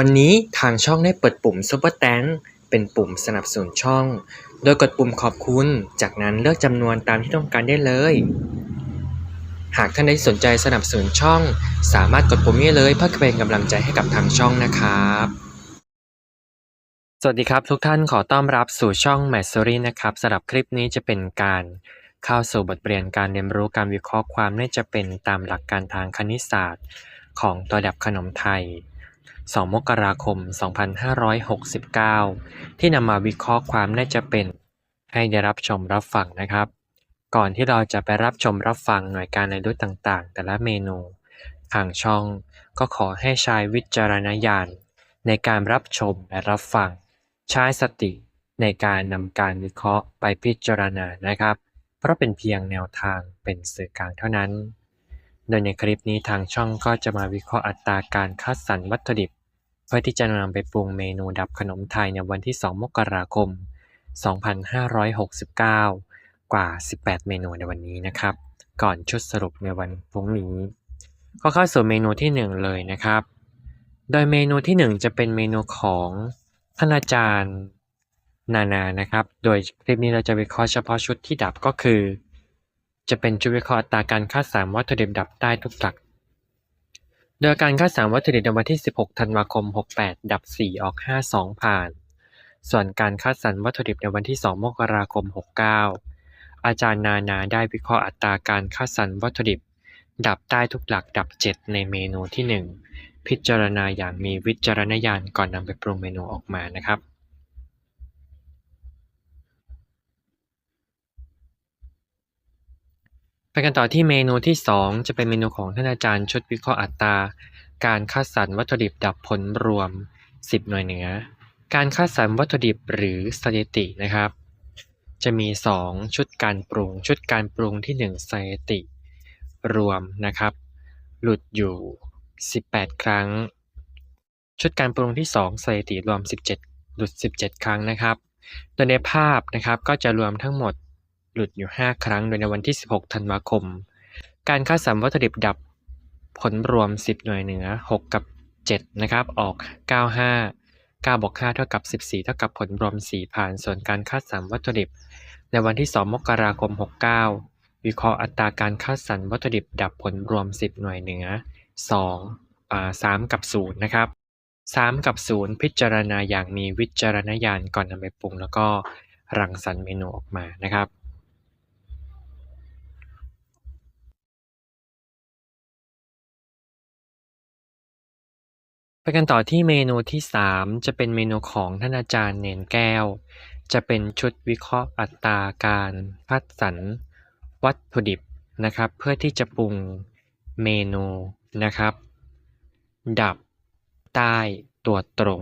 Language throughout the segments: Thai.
วันนี้ทางช่องได้เปิดปุ่ม Super Thanks เป็นปุ่มสนับสนุนช่อง โดยกดปุ่มขอบคุณ จากนั้นเลือกจำนวนตามที่ต้องการได้เลย หากท่านใดสนใจสนับสนุนช่อง สามารถกดปุ่มนี้เลยเพื่อเป็นกำลังใจให้กับทางช่องนะครับ สวัสดีครับทุกท่านขอต้อนรับสู่ช่อง m a t s o r y นะครับสำหรับคลิปนี้จะเป็นการเข้าสู่บทเรียนการเรียนรู้การวิเคราะห์ความน่าจะเป็นตามหลักการทางคณิตศาสตร์ ของตัวดับขนมไทย 2 มกราคม 2569 ที่นำมาวิเคราะห์ความน่าจะเป็น ให้ได้รับชมรับฟังนะครับ ก่อนที่เราจะไปรับชมรับฟังหน่วยการในรุ่นต่างๆ แต่ละเมนูทางช่องก็ขอให้ใช้วิจารณญาณในการรับชมและรับฟัง ใช้สติในการนำการวิเคราะห์ไปพิจารณานะครับ เพราะเป็นเพียงแนวทางเป็นสื่อกลางเท่านั้น โดยในคลิปนี้ทางช่องก็จะมาวิเคราะห์อัตราการคัดสรรวัตถุดิบ เพื่อที่จะนำไปปรุงเมนูดับขนมไทยในวันที่ 2 มกราคม 2569 กว่า 18 เมนูในวันนี้นะครับ ก่อนชุดสรุปในวันพรุ่งนี้ ก็เข้าสู่เมนูที่ 1 เลยนะครับ โดยเมนูที่ 1 จะเป็นเมนูของท่านอาจารย์นานานะครับ โดยคลิปนี้เราจะวิเคราะห์เฉพาะชุดที่ดับก็คือ จะเป็นชุดวิเคราะห์อัตราการคัดสรรวัตถุดิบดับได้ทุกหลัก โดยการคัดสรรวัตถุดิบในวันที่ 16 ธันวาคม 68 ดับ 4 ออก 52 ผ่าน ส่วนการคัดสรรวัตถุดิบในวันที่ 2 มกราคม 69 อาจารย์นานาได้วิเคราะห์อัตราการคัดสรรวัตถุดิบ ดับได้ทุกหลักดับ 7 ในเมนูที่ 1 พิจารณาอย่างมีวิจารณญาณก่อนนำไปปรุงเมนูออกมานะครับ ไปกันต่อที่เมนูที่ 2 จะเป็นเมนูของท่านอาจารย์ชุดวิเคราะห์อัตรา การคัดสรรวัตถุดิบดับผลรวม 10 หน่วยเหนือ การคัดสรรวัตถุดิบหรือสถิตินะครับ จะมี 2 ชุดการปรุง ชุดการปรุงที่ 1 สถิติ รวมนะครับ หลุดอยู่ 18 ครั้ง ชุดการปรุงที่ 2 สถิติรวม 17 หลุด 17 ครั้งนะครับ โดยในภาพนะครับก็จะรวมทั้งหมด หลุดอยู่ 5 ครั้ง โดยในวันที่ 16 ธันวาคม การคัดสรรวัตถุดิบดับผลรวม 10 หน่วยเหนือ 6 กับ 7 นะครับ ออก 95 9บวก5เท่ากับ 14 เท่ากับผลรวม 4 ผ่าน ส่วนการคัดสรรวัตถุดิบ ในวันที่ 2 มกราคม 69 วิเคราะห์อัตราการคัดสรรวัตถุดิบ ดับผลรวม 10 หน่วยเหนือ2อ่า3กับ 0 นะครับ 3 กับ 0 พิจารณาอย่างมีวิจารณญาณก่อนนำไปปรุง แล้วก็รังสรรค์เมนูออกมานะครับ ไปกันต่อที่เมนูที่ 3 จะเป็นเมนูของท่านอาจารย์เนนแก้ว จะเป็นชุดวิเคราะห์อัตราการคัดสรรวัตถุดิบนะครับ เพื่อที่จะปรุงเมนูนะครับ ดับใต้ตัวตรง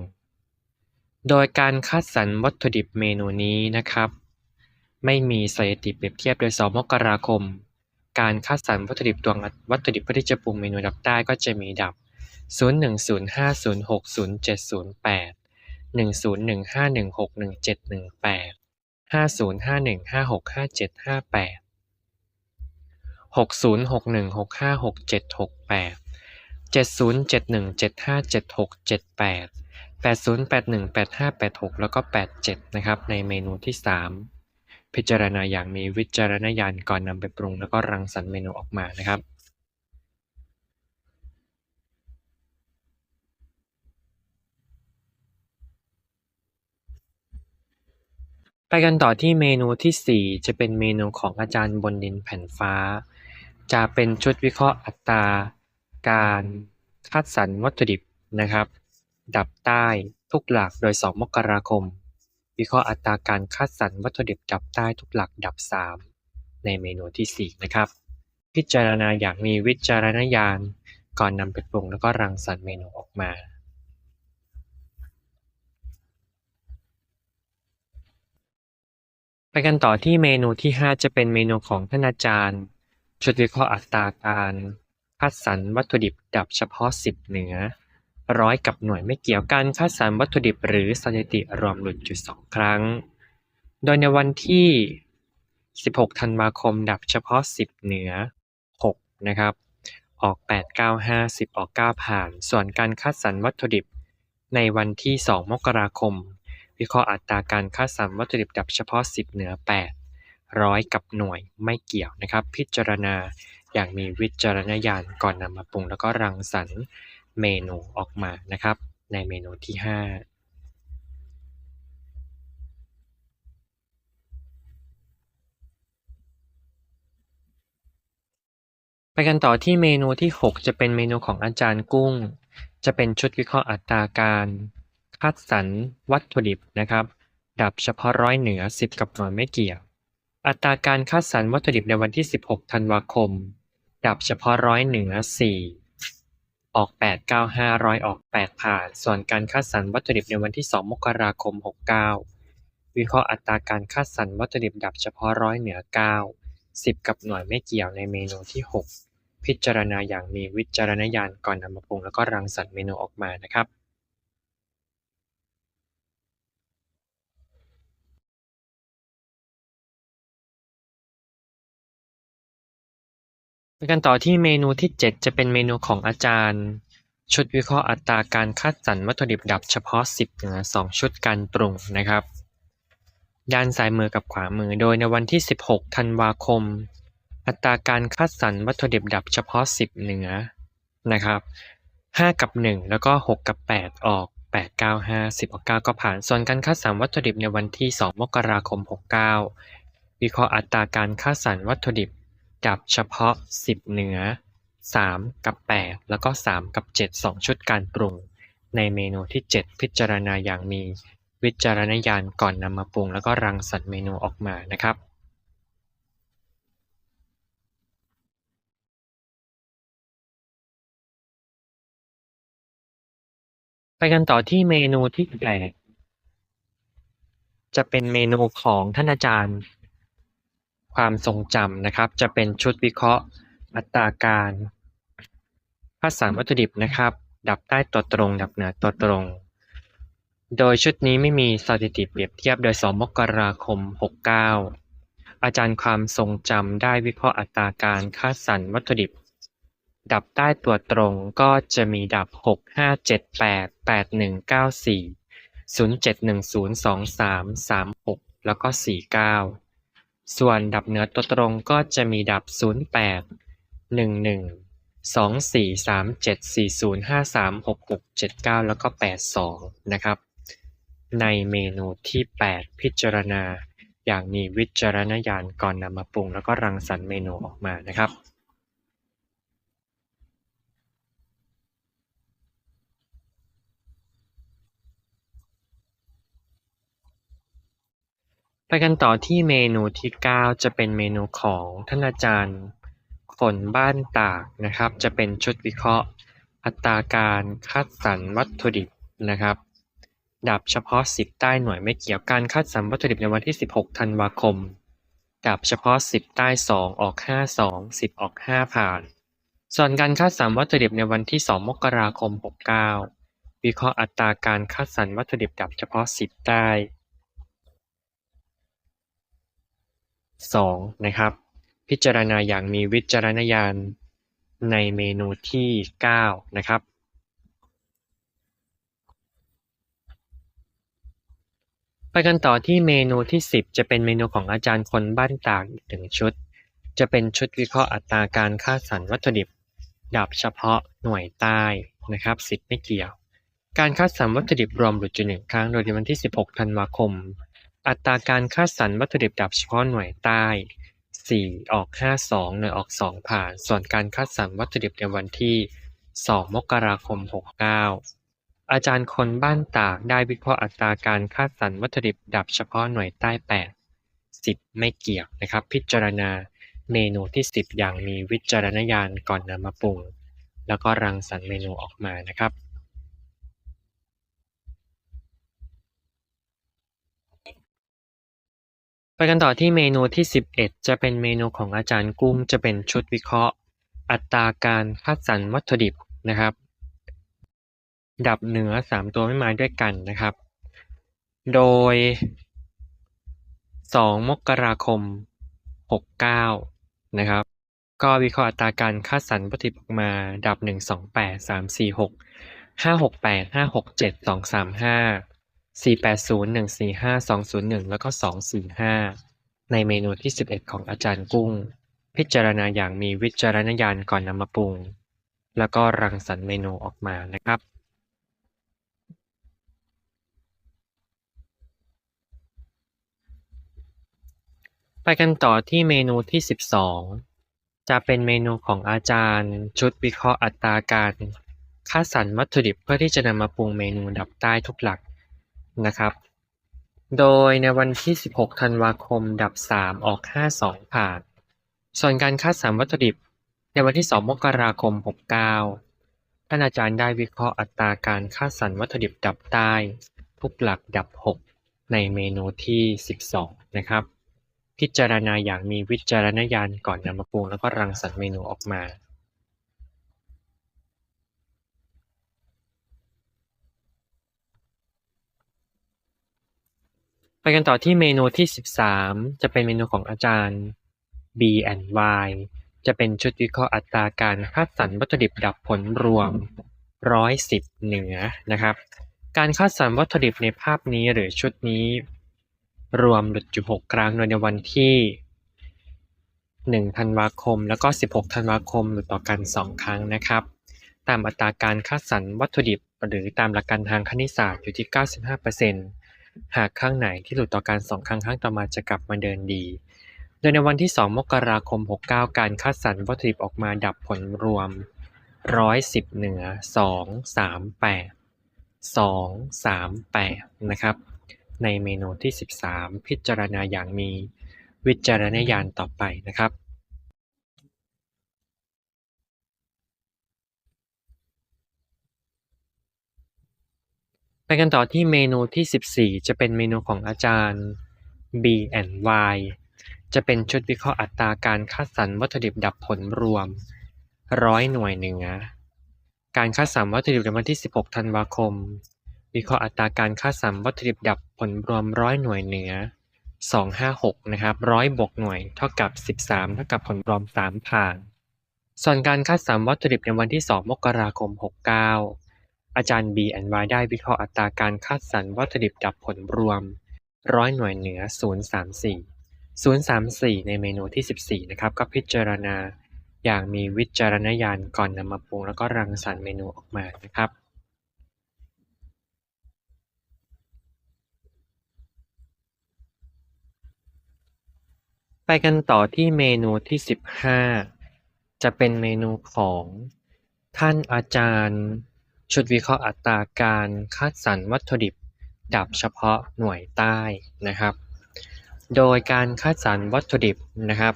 โดยการคัดสรรวัตถุดิบเมนูนี้นะครับ ไม่มีสถิติเปรียบเทียบโดย2มกราคม การคัดสรรวัตถุดิบตัววัตถุดิบเพื่อที่จะปรุงเมนูดับได้ก็จะมีดับ 0105060708 1015161718 5051565758 6061656768 7071757678 80818586 แล้วก็ 87 นะครับ ในเมนูที่ 3 พิจารณาอย่างมีวิจารณญาณก่อนนำไปปรุงแล้วก็รังสรรค์เมนูออกมานะครับ ไปกันต่อที่เมนูที่ 4 จะเป็นเมนูของอาจารย์บนดินแผ่นฟ้า จะเป็นชุดวิเคราะห์อัตรา การคัดสรรวัตถุดิบนะครับ ดับใต้ทุกหลักโดย 2 มกราคม วิเคราะห์อัตราการคัดสรรวัตถุดิบดับใต้ทุกหลักดับ 3 ในเมนูที่ 4 นะครับ พิจารณาอย่างมีวิจารณญาณก่อนนำไปปรุงแล้วก็รังสรรค์เมนูออกมา ไปกันต่อที่เมนูที่ 5 จะเป็นเมนูของท่านอาจารย์ ชุดวิเคราะห์อัตราการคัดสรรวัตถุดิบดับเฉพาะ 10 เหนือร้อยกับหน่วยไม่เกี่ยวกันคัดสรรวัตถุดิบ หรือสถิติรวมหลุดจุด 2 ครั้ง โดยในวันที่ 16 ธันวาคม ดับเฉพาะ 10 เหนือ 6 นะครับ ออก 8 9 5 10 ออก 9 ผ่าน ส่วนการคัดสรรวัตถุดิบในวันที่ 2 มกราคม วิเคราะห์อัตราการคัดสรรวัตถุดิบดับเฉพาะ 10 เหนือ8ร้อยกับหน่วยไม่เกี่ยวนะครับ พิจารณาอย่างมีวิจารณญาณก่อนนำมาปรุง แล้วก็รังสรรค์เมนูออกมานะครับ ในเมนูที่ 5ไปกันต่อที่เมนูที่ 6 จะเป็นเมนูของอาจารย์กุ้ง จะเป็นชุดวิเคราะห์อัตราการ คัดสรรวัตถุดิบนะครับ ดับเฉพาะร้อยเหนือ 10 กับหน่วยไม่เกี่ยว อัตราการคัดสรรวัตถุดิบในวันที่ 16 ธันวาคม ดับเฉพาะร้อยเหนือ 4 ออก 8 9 5ร้อยออก 8 ผ่าน ส่วนการคัดสรรวัตถุดิบในวันที่ 2 มกราคม 69 วิเคราะห์อัตราการคัดสรรวัตถุดิบดับเฉพาะร้อยเหนือ 9 10 กับหน่วยไม่เกี่ยวในเมนูที่ 6 พิจารณาอย่างมีวิจารณญาณก่อนนำมาปรุงแล้วก็รังสรรค์เมนูออกมานะครับ ไปกันต่อที่เมนูที่7จะเป็นเมนูของอาจารย์ ชุดวิเคราะห์อัตราการคัดสรรวัตถุดิบดับเฉพาะ 10เหนือ2 ชุดการปรุงนะครับ ด้านซ้ายมือกับขวามือ โดยในวันที่ 16 ธันวาคม อัตราการคัดสรรวัตถุดิบดับเฉพาะ 10เหนือนะครับ 5 กับ 1 แล้วก็ 6 กับ 8 ออก 8 9 5 10 ออก 9 ก็ผ่าน ส่วนการคัดสรรวัตถุดิบในวันที่ 2 มกราคม 69 วิเคราะห์อัตราการคัดสรรวัตถุดิบ ดับเฉพาะ10เหนือ3กับ8แล้วก็3กับ7 2ชุดการปรุง ในเมนูที่7พิจารณาอย่างมีวิจารณญาณก่อนนำมาปรุง แล้วก็รังสรรค์เมนูออกมานะครับไปกันต่อที่เมนูที่แปดจะเป็นเมนูของท่านอาจารย์ ความทรงจำนะครับ จะเป็นชุดวิเคราะห์ อัตราการคัดสรรวัตถุดิบนะครับ ดับใต้ตัวตรง ดับเหนือตัวตรง โดยชุดนี้ไม่มีสถิติเปรียบเทียบโดย 2 มกราคม 69 อาจารย์ความทรงจำได้วิเคราะห์อัตราการคัดสรรวัตถุดิบ ดับใต้ตัวตรงก็จะมีดับ 6 5 7 8 8 1 9 4 0 7 1 0 2 3 3 6 แล้วก็ 49 ส่วนดับเหนือตัวตรงก็จะมีดับ 0 8 1 1 2 4 3 7 4 0 5 3 6 6 7 9 แล้วก็ 82 นะครับ ในเมนูที่ 8 พิจารณา อย่างมีวิจารณญาณก่อนนำมาปรุง แล้วก็รังสรรค์เมนูออกมานะครับ กันต่อที่เมนูที่ 9 จะเป็นเมนูของท่านอาจารย์ฝนบ้านตากนะครับ จะเป็นชุดวิเคราะห์ อัตราการคัดสรรวัตถุดิบนะครับ ดับเฉพาะ 10 ใต้หน่วยไม่เกี่ยวการคัดสรรวัตถุดิบในวันที่ 16 ธันวาคม ดับเฉพาะ 10 ใต้ 2 ออก 5 2 10 ออก 5 ผ่าน ส่วนการคัดสรรวัตถุดิบในวันที่ 2 มกราคม 69 วิเคราะห์อัตราการคัดสรรวัตถุดิบดับเฉพาะ 10 ใต้ 2นะครับ พิจารณาอย่างมีวิจารณญาณในเมนูที่ 9 นะครับ ไปกันต่อที่เมนูที่ 10 จะเป็นเมนูของอาจารย์คนบ้านตากอีกหนึ่งชุด จะเป็นชุดวิเคราะห์อัตราการคัดสรรวัตถุดิบ ดับเฉพาะหน่วยใต้นะครับสิทธิ์ไม่เกี่ยว การคัดสรรวัตถุดิบรวมหลุดจุดหนึ่งครั้งโดยในวันที่ 16 ธันวาคม อัตราการคัดสรรวัตถุดิบดับเฉพาะหน่วยใต้ 4 ออก 5 2 หน่วยออก 2 ผ่าน ส่วนการคัดสรรวัตถุดิบในวันที่ 2 มกราคม 69 อาจารย์คนบ้านตากได้วิเคราะห์อัตราการคัดสรรวัตถุดิบดับเฉพาะหน่วยใต้ 8 10 ไม่เกี่ยวนะครับ พิจารณาเมนูที่ 10 อย่างมีวิจารณญาณก่อนนำมาปรุง แล้วก็รังสรรค์เมนูออกมานะครับ ไป กันต่อที่เมนูที่ 11 จะเป็นเมนูของอาจารย์กุ้ง จะเป็นชุดวิเคราะห์ อัตราการคัดสรรวัตถุดิบนะครับ ดับเหนือ 3 ตัวไม่มาด้วยกันนะครับ โดย 2 มกราคม 69 นะครับ ก็วิเคราะห์อัตราการคัดสรรวัตถุดิบออกมา ดับ 1 2 8 3 4 6ห้าหกแปดห้า หกเจ็ดสองสามห้าสี่แปดศูนย์หนึ่งสี่ห้าสองศูนย์หนึ่งแล้วก็สองสี่ห้าในเมนูที่สิบเอ็ดของอาจารย์กุ้ง พิจารณาอย่างมีวิจารณญาณก่อนนำมาปรุง แล้วก็รังสรรค์เมนูออกมานะครับไปกันต่อที่เมนูที่สิบสองจะเป็นเมนูของอาจารย์ ชุดวิเคราะห์อัตราการคัดสรรวัตถุดิบเพื่อที่จะนำมาปรุงเมนูดับใต้ทุกหลัก นะครับ โดยในวันที่ 16 ธันวาคม ดับ 3 ออก 52 ผ่าน ส่วนการคัดสรรวัตถุดิบ ในวันที่ 2 มกราคม 69 ท่านอาจารย์ได้วิเคราะห์อัตราการคัดสรรวัตถุดิบดับใต้ ทุกหลักดับ 6 ในเมนูที่ 12 นะครับ พิจารณาอย่างมีวิจารณญาณก่อนนำมาปรุงแล้วก็รังสรรค์เมนูออกมา ไปกันต่อที่เมนูที่ 13 จะเป็นเมนูของอาจารย์ B and Y จะเป็นชุดวิเคราะห์อัตราการคัดสรรวัตถุดิบดับผลรวม 110 เหนือนะครับ การคัดสรรวัตถุดิบในภาพนี้หรือชุดนี้ รวมหลุดอยู่6ครั้งโดยในวันที่ 1 ธันวาคม แล้วก็ 16 ธันวาคมหลุดต่อกัน 2 ครั้งนะครับ ตามอัตราการคัดสรรวัตถุดิบ หรือตามหลักการทางคณิตศาสตร์อยู่ที่ 95% หากข้างไหนที่หลุดต่อกัน2ครั้งครั้งต่อมาจะกลับมาเดินดี โดยในวันที่ 2 มกราคม 69 การคัดสรรวัตถุดิบออกมาดับผลรวม 110 เหนือ 238 238 นะครับ ในเมนูที่ 13 พิจารณาอย่างมีวิจารณญาณต่อไปนะครับ ไปกันต่อที่เมนูที่ 14 จะเป็นเมนูของอาจารย์ B and Y จะเป็นชุดวิเคราะห์อัตราการคัดสรรวัตถุดิบดับผลรวม100หน่วยเหนือ การคัดสรรวัตถุดิบในวันที่ 16 ธันวาคม วิเคราะห์อัตราการคัดสรรวัตถุดิบดับผลรวม100หน่วยเหนือ 256 นะครับ100บวกหน่วยเท่ากับ 13 เท่ากับผลรวม3ผ่าน ส่วนการคัดสรรวัตถุดิบในวันที่ 2 มกราคม 69 อาจารย์ B and Y ได้วิเคราะห์อัตราการคัดสรรวัตถุดิบดับผลรวม100หน่วยเหนือ 034 034 ในเมนูที่ 14 นะครับ ก็พิจารณาอย่างมีวิจารณญาณก่อนนำมาปรุงแล้วก็รังสรรค์เมนูออกมานะครับ ไปกันต่อที่เมนูที่ 15 จะเป็นเมนูของท่านอาจารย์ ชุดวิเคราะห์อัตราการคัดสรรวัตถุดิบดับเฉพาะหน่วยใต้นะครับ โดยการคัดสรรวัตถุดิบนะครับ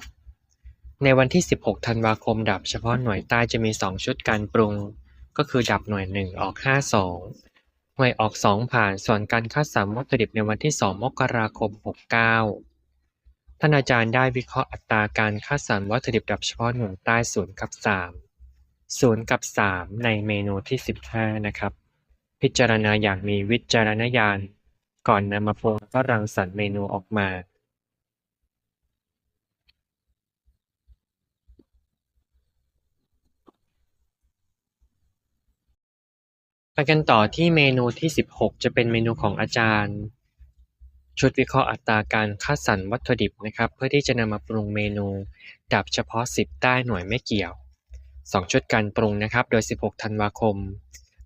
ในวันที่ 16 ธันวาคม ดับเฉพาะหน่วยใต้จะมี 2 ชุดการปรุง ก็คือดับหน่วย 1 ออก 52 หน่วยออก 2 ผ่าน ส่วนการคัดสรรวัตถุดิบในวันที่ 2 มกราคม 69 ท่านอาจารย์ได้วิเคราะห์อัตราการคัดสรรวัตถุดิบดับเฉพาะหน่วยใต้0กับ 3 0กับ3ในเมนูที่15นะครับ พิจารณาอย่างมีวิจารณญาณ ก่อนนำมาปรุงก็รังสรรค์เมนูออกมาไปกันต่อที่เมนูที่ 16 จะเป็นเมนูของอาจารย์ ชุดวิเคราะห์อัตราการคัดสรรวัตถุดิบนะครับ เพื่อที่จะนำมาปรุงเมนู ดับเฉพาะ 10 ใต้หน่วยไม่เกี่ยว 2 ชุดการปรุงนะครับ โดย 16 ธันวาคม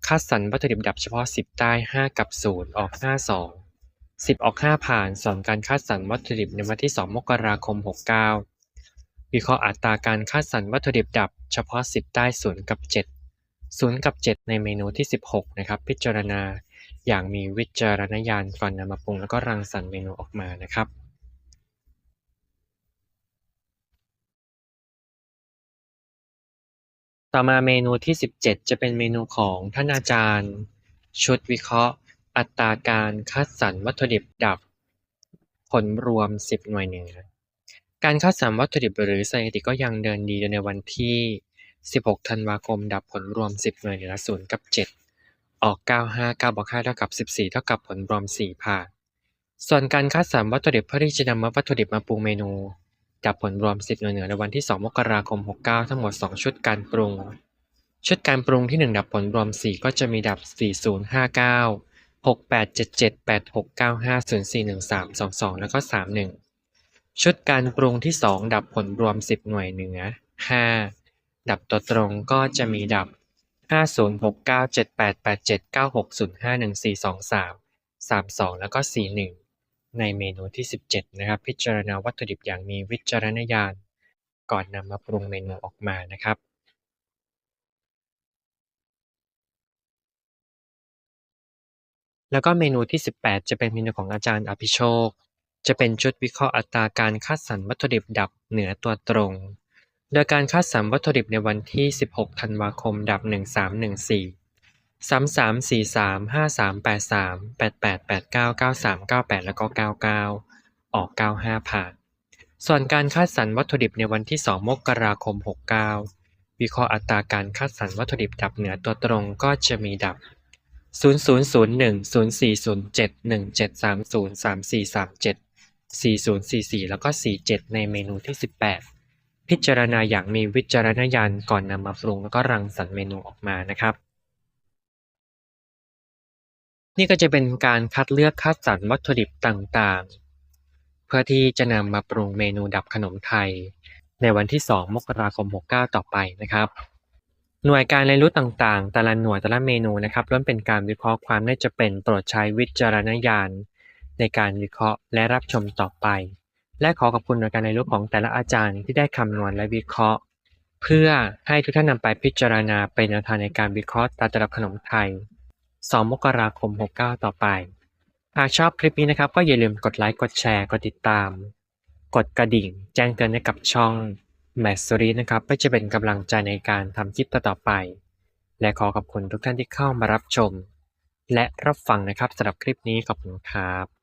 คัดสรรวัตถุดิบดับเฉพาะ 10 ใต้ 5 กับ 0 ออก 52 10 ออก 5 ผ่าน ส่วนการคัดสรรวัตถุดิบในวันที่ 2 มกราคม 69 วิเคราะห์อัตราการคัดสรรวัตถุดิบดับเฉพาะ 10 ใต้ 0 กับ 7 0 กับ 7 ในเมนูที่ 16 นะครับ พิจารณาอย่างมีวิจารณญาณก่อนนำมาปรุงแล้วก็รังสรรค์เมนูออกมานะครับ ต่อมาเมนูที่ 17 จะเป็นเมนูของท่านอาจารย์ ชุดวิเคราะห์ อัตราการคัดสรรวัตถุดิบดับ ผลรวม 10 หน่วยเหนือการคัดสรรวัตถุดิบหรือสถิติก็ยังเดินดีในวันที่ 16 ธันวาคม ดับผลรวม 10 หน่วยเหนือ0กับ 7 ออก 95 9บวก5เท่ากับ 14 เท่ากับผลรวม 4 ผ่าน ส่วนการคัดสรรวัตถุดิบเพื่อที่จะนำวัตถุดิบมาปรุงเมนู ดับผลรวม 10 หน่วยเหนือในวันที่ 2 มกราคม 69 ทั้งหมด 2 ชุดการปรุง ชุดการปรุงที่ 1 ดับผลรวม 4 ก็จะมีดับ 4059 6877 8695 0413 22 แล้วก็ 31 ชุดการปรุงที่ 2 ดับผลรวม 10 หน่วยเหนือ 5 ดับตัวตรงก็จะมีดับ 5069788796051423 32 แล้วก็ 41 ในเมนูที่ 17 นะครับ พิจารณาวัตถุดิบอย่างมีวิจารณญาณ ก่อนนำมาปรุงเมนูออกมานะครับ แล้วก็เมนูที่ 18 จะเป็นเมนูของอาจารย์อภิโชค จะเป็นชุดวิเคราะห์อัตราการคัดสรรวัตถุดิบดับเหนือตัวตรง โดยการคัดสรรวัตถุดิบในวันที่ 16 ธันวาคม ดับ 1314 3343 5383 8889 9398แปดสามแปดแปดแปดเก้าเก้าสามเก้าแปดแล้วก็99ออก95ผ่าน ส่วนการคัดสรรวัตถุดิบในวันที่2มกราคม69วิเคราะห์อัตราการคัดสรรวัตถุดิบดับเหนือตัวตรงก็จะมีดับ 0001 0407 1730 3437 4044 แล้วก็ 47 ในเมนูที่ 18 พิจารณาอย่างมีวิจารณญาณก่อนนำมาปรุงแล้วก็รังสรรค์เมนูออกมานะครับ นี่ก็จะเป็นการคัดเลือกคัดสรรวัตถุดิบต่างๆ เพื่อที่จะนำมาปรุงเมนูดับขนมไทย ในวันที่ 2 มกราคม 69 ต่อไปนะครับ หน่วยการเรียนรู้ต่างๆ แต่ละหน่วยแต่ละเมนูนะครับล้วนเป็นการวิเคราะห์ความน่าจะเป็นโปรดใช้วิจารณญาณในการวิเคราะห์และรับชมต่อไป และขอขอบคุณหน่วยการเรียนรู้ของแต่ละอาจารย์ที่ได้คำนวณและวิเคราะห์ เพื่อให้ทุกท่านนำไปพิจารณาเป็นแนวทางในการวิเคราะห์ตาตรับขนมไทย 2 มกราคม 69 ต่อไป หากชอบคลิปนี้นะครับ ก็อย่าลืมกดไลค์ กดแชร์ กดติดตาม กดกระดิ่ง แจ้งเตือนให้กับช่องแมสซูรีนะครับเพื่อจะเป็นกำลังใจในการทำคลิปต่อไป และขอขอบคุณทุกท่านที่เข้ามารับชม และรับฟังนะครับสำหรับคลิปนี้ขอบคุณครับ